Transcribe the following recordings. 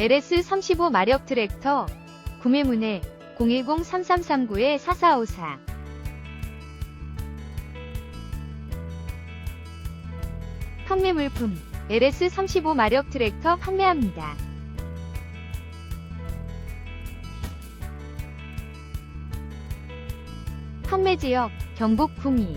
LS35 마력 트랙터 구매 문의 010-3339-4454 판매 물품 LS35 마력 트랙터 판매합니다. 판매 지역 경북 구미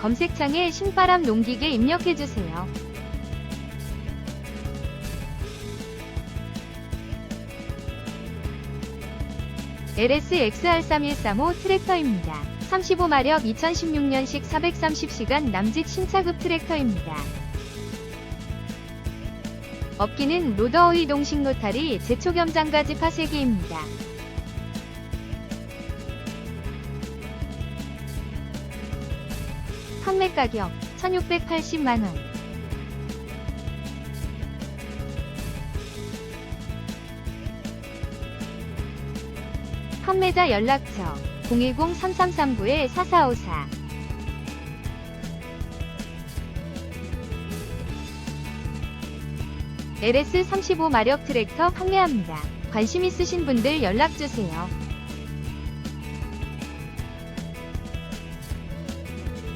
검색창에 신바람 농기계 입력해주세요. LS XR31335 트랙터입니다. 35마력 2016년식 430시간 남짓 신차급 트랙터입니다. 업기는 로더의 동식 노타리 제초겸장가지 파쇄기입니다. 판매 가격 1680만원 판매자 연락처 010-3339-4454 LS35 마력 트랙터 판매합니다. 관심 있으신 분들 연락주세요.